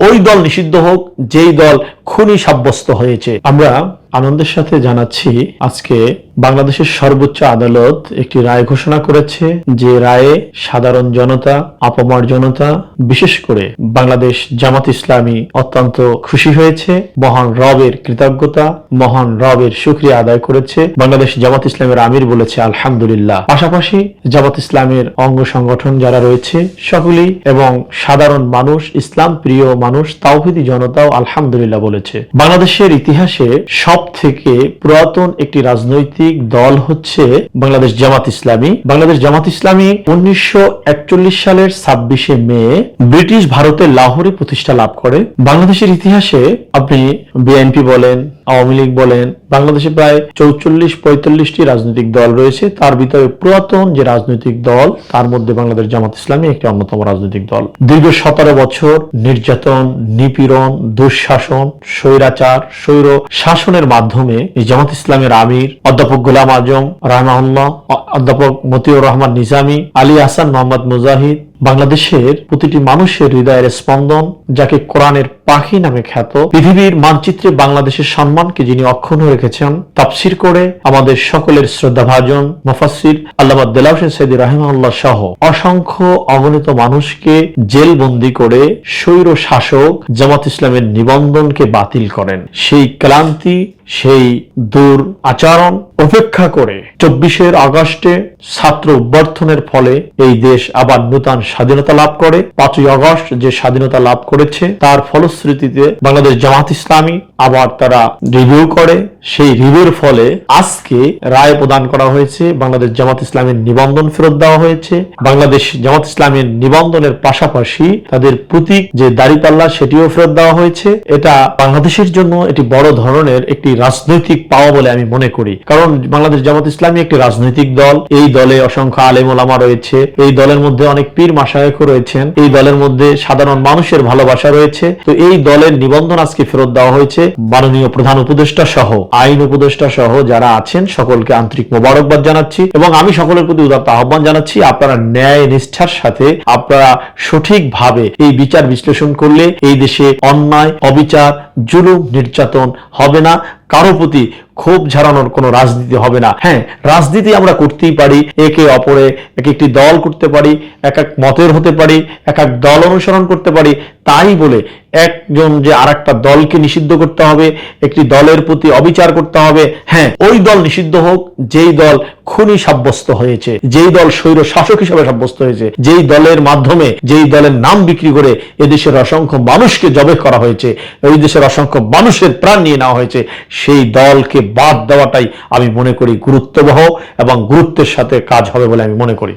ওই দল নিষিদ্ধ হোক যেই দল খুনি সাব্যস্ত হয়েছে। আমরা আনন্দের সাথে জানাচ্ছি, আজকে বাংলাদেশের সর্বোচ্চ আদালত একটি রায় ঘোষণা করেছে যে রায়ে সাধারণ জনতা, আপামর জনতা, বিশেষ করে বাংলাদেশ জামাত ইসলামী অত্যন্ত খুশি হয়েছে, মহান রবের কৃতজ্ঞতা, মহান রবের সুক্রিয়া আদায় করেছে, বাংলাদেশ জামাত ইসলামের আমির বলেছে, আলহামদুলিল্লাহ। পাশাপাশি জামাত ইসলামের অঙ্গ সংগঠন যারা রয়েছে, সকলেই এবং সাধারণ মানুষ, ইসলাম প্রিয় মানুষ, তাওহিদি জনতাও আলহামদুলিল্লাহ বলেছে। বাংলাদেশের ইতিহাসে সব থেকে পুরাতন একটি রাজনৈতিক দল হচ্ছে বাংলাদেশ জামাত ইসলামী। বাংলাদেশ জামাত ইসলামী উনিশশো একচল্লিশ সালের ছাব্বিশে মে ব্রিটিশ ভারতের লাহোরে প্রতিষ্ঠা লাভ করে। বাংলাদেশের ইতিহাসে আপনি বিএনপি বলেন আওয়ামী লীগ বলেন, বাংলাদেশে প্রায় চৌচল্লিশ পঁয়তাল্লিশটি রাজনৈতিক দল রয়েছে। তার ভিতরে পুরাতন যে রাজনৈতিক দল, তার মধ্যে বাংলাদেশ জামাত ইসলামী একটি অন্যতম রাজনৈতিক দল। দীর্ঘ সতেরো বছর নির্যাতন, নিপীড়ন, দুঃশাসন, স্বৈরাচার, স্বৈর শাসনের মাধ্যমে এই জামাত ইসলামের আমির অধ্যাপক গোলাম আজম রাহমাহুল্লাহ, অধ্যাপক মতিউর রহমান নিজামী, আলী হাসান মোহাম্মদ মুজাহিদ বাংলাদেশের প্রতিটি মানুষের হৃদয়ের স্পন্দন, যাকে কোরআনের পাখি নামে খ্যাত, পৃথিবীর মানচিত্রে বাংলাদেশের সম্মানকে যিনি অক্ষুণ্ণ রেখেছেন, তাফসির করে আমাদের সকলের শ্রদ্ধাভাজন মুফাসসির আল্লামা দেলাউস সৈদি রাহিমাল্লাহ সহ অসংখ্য অগণিত মানুষকে জেলবন্দি করে স্বৈর শাসক জামাত ইসলামের নিবন্ধনকে বাতিল করেন। সেই ক্লান্তি সেই দূর আচরণ উপেক্ষা করে চব্বিশের আগস্টে ছাত্র অভ্যর্থনের ফলে এই দেশ আবার নূতন স্বাধীনতা লাভ করে। পাঁচই আগস্ট যে স্বাধীনতা লাভ করেছে, তার ফলশ্রুতিতে বাংলাদেশ জামাত ইসলামী আবার তারা রিভিউ করে। সেই রিভিউর ফলে আজকে রায় প্রদান করা হয়েছে, বাংলাদেশ জামাত ইসলামের নিবন্ধন ফেরত দেওয়া হয়েছে। বাংলাদেশ জামাত ইসলামের নিবন্ধনের পাশাপাশি তাদের প্রতীক যে দাড়িপাল্লা সেটিও ফেরত দেওয়া হয়েছে। এটা বাংলাদেশের জন্য এটি বড় ধরনের একটি রাজনৈতিক পাওয়া বলে আমি মনে করি। কারণ বাংলাদেশ জামাত ইসলামী একটি রাজনৈতিক দল। এই দলে অসংখ্য আলেম ওলামা রয়েছে। এই দলের মধ্যে অনেক পীর মাসায়ক রয়েছেন। এই দলের মধ্যে সাধারণ মানুষের ভালোবাসা রয়েছে। তো এই দলের নিবন্ধন আজকে ফেরত দেওয়া হয়েছে মাননীয় প্রধান উপদেষ্টা সহ, আইন উপদেষ্টা সহ যারা আছেন সকলকে আন্তরিক মোবারকবাদ জানাচ্ছি এবং আমি সকলের প্রতি উদাত্ত আহ্বান জানাচ্ছি, আপনারা ন্যায় নিষ্ঠার সাথে আপনারা সঠিকভাবে এই বিচার বিশ্লেষণ করলে এই দেশে অন্যায়, অবিচার, জুলুম, নির্যাতন হবে না। কারও প্রতি ক্ষোভ ঝাড়ানোর কোনো রাজনীতি হবে না। হ্যাঁ রাজনীতি আমরা করতেই পারি, একে অপরে এক একটি দল করতে পারি, এক এক মতের হতে পারি, এক এক দল অনুসরণ করতে পারি। তাই বলে একজন যে আর একটা দলকে নিষিদ্ধ করতে হবে, একটি দলের প্রতি অবিচার করতে হবে হ্যাঁ ওই দল নিষিদ্ধ হোক, যেই দল খুনি সাব্যস্ত হয়েছে, যেই দল স্বৈর শাসক হিসেবে সাব্যস্ত হয়েছে, যেই দলের মাধ্যমে, যেই দলের নাম বিক্রি করে এদেশের অসংখ্য মানুষকে জবে করা হয়েছে এই দেশের অসংখ্য মানুষের প্রাণ নিয়ে নেওয়া হয়েছে, সেই দলকে বাদ দেওয়াটাই আমি মনে করি গুরুত্ববহ এবং গুরুত্বের সাথে কাজ হবে বলে আমি মনে করি।